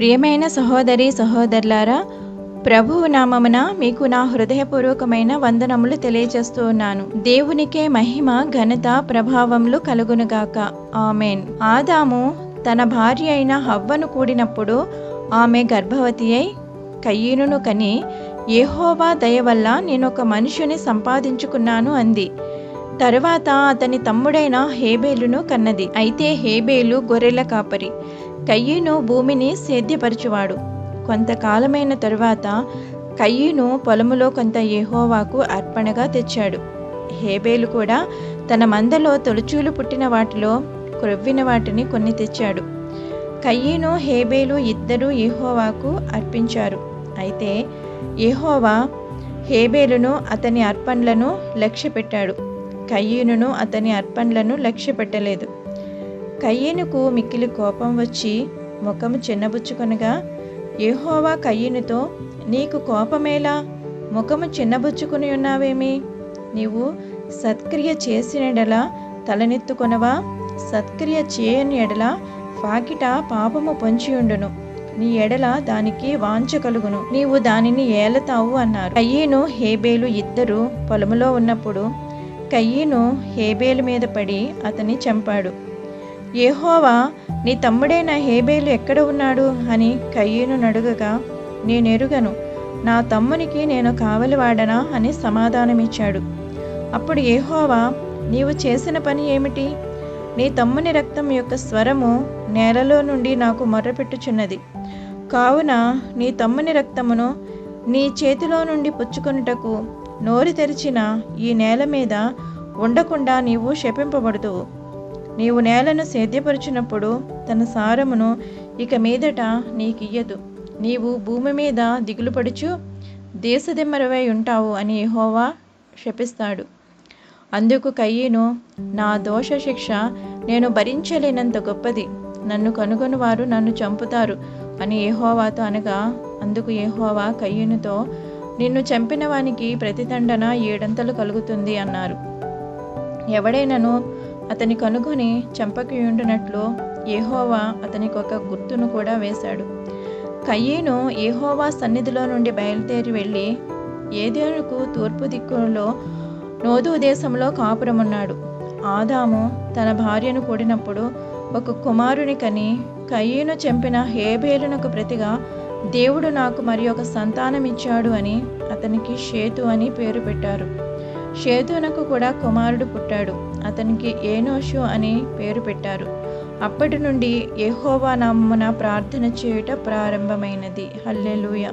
ప్రియమైన సహోదరి సహోదరులారా ప్రభువు నామమున మీకు నా హృదయపూర్వకమైన వందనములు తెలియజేస్తూ ఉన్నాను. దేవునికే మహిమ ఘనత ప్రభావములు కలుగునుగాక ఆమెన్. ఆదాము తన భార్య అయిన హవ్వను కూడినప్పుడు ఆమె గర్భవతి అయి కయ్యనును కని ఏహోవా దయ వల్ల నేను ఒక మనుషుని సంపాదించుకున్నాను అంది. తరువాత అతని తమ్ముడైన హేబేలును కన్నది. అయితే హేబేలు గొర్రెల కాపరి. కయ్యను భూమిని సేద్యపరచువాడు. కొంతకాలమైన తరువాత కయ్యను పొలములో కొంత యెహోవాకు అర్పణగా తెచ్చాడు. హేబేలు కూడా తన మందలో తొలచూలు పుట్టిన వాటిలో క్రొవ్విన వాటిని కొన్ని తెచ్చాడు. కయ్యను హేబేలు ఇద్దరూ యెహోవాకు అర్పించారు. అయితే యెహోవా హేబేలును అతని అర్పణలను లక్ష్యపెట్టాడు. కయ్యూనును అతని అర్పణలను లక్ష్యపెట్టలేదు. కయ్యనుకు మిక్కిలి కోపం వచ్చి ముఖము చిన్నబుచ్చుకొనగా యెహోవా కయ్యనుతో నీకు కోపమేలా? ముఖము చిన్నబుచ్చుకుని ఉన్నావేమి? నీవు సత్క్రియ చేసిన ఎడల తలనెత్తుకొనవా? సత్క్రియ చేయని ఎడల పాకిట పాపము పొంచియుండును నీ ఎడల దానికి వాంఛ కలుగును. నీవు దానిని ఏలతావు అన్నారు. కయ్యను హేబేలు ఇద్దరు పొలములో ఉన్నప్పుడు కయ్యను హేబేలు మీద పడి అతన్ని చంపాడు. ఏహోవా నీ తమ్ముడైన హేబేలు ఎక్కడ ఉన్నాడు? అని కయ్యను నడుగగా నేనెరుగను. నా తమ్మునికి నేను కావలివాడనా? అని సమాధానమిచ్చాడు. అప్పుడు ఏహోవా నీవు చేసిన పని ఏమిటి? నీ తమ్ముని రక్తం యొక్క స్వరము నేలలో నుండి నాకు మొర్రపెట్టుచున్నది. కావున నీ తమ్ముని రక్తమును నీ చేతిలో నుండి పుచ్చుకొనుటకు నోరు తెరిచిన ఈ నేల మీద ఉండకుండా నీవు శపింపబడుతువు నీవు నేలను సేద్యపరిచినప్పుడు తన సారమును ఇక మీదట నీకియ్యదు. నీవు భూమి మీద దిగులుపడుచు దేశదిమ్మరవై ఉంటావు అని యెహోవా శపిస్తాడు. అందుకు కయ్యను నా దోష శిక్ష నేను భరించలేనంత గొప్పది. నన్ను కనుగొనువారు నన్ను చంపుతారు అని ఏహోవాతో అనగా అందుకు ఏహోవా కయ్యనుతో నిన్ను చంపిన వానికి ప్రతిదండన ఏడంతలు కలుగుతుంది అన్నారు. ఎవడైనను అతని కనుగొని చంపకయుండునట్లు ఏహోవా అతనికి ఒక గుర్తును కూడా వేశాడు. కయ్యేను ఏహోవా సన్నిధిలో నుండి బయలుదేరి వెళ్ళి ఏదేనుకు తూర్పు దిక్కులో నోదు దేశంలో కాపురమున్నాడు. ఆదాము తన భార్యను కూడినప్పుడు ఒక కుమారుని కని కయ్యను చంపిన హేబేలునకు ప్రతిగా దేవుడు నాకు మరి ఒక సంతానం ఇచ్చాడు అని అతనికి షేతు అని పేరు పెట్టారు. షేతునకు కూడా కుమారుడు పుట్టాడు. అతనికి ఏనోషు అని పేరు పెట్టారు. అప్పటి నుండి యహోవా నామమున ప్రార్థన చేయుట ప్రారంభమైనది. హల్లెలూయా.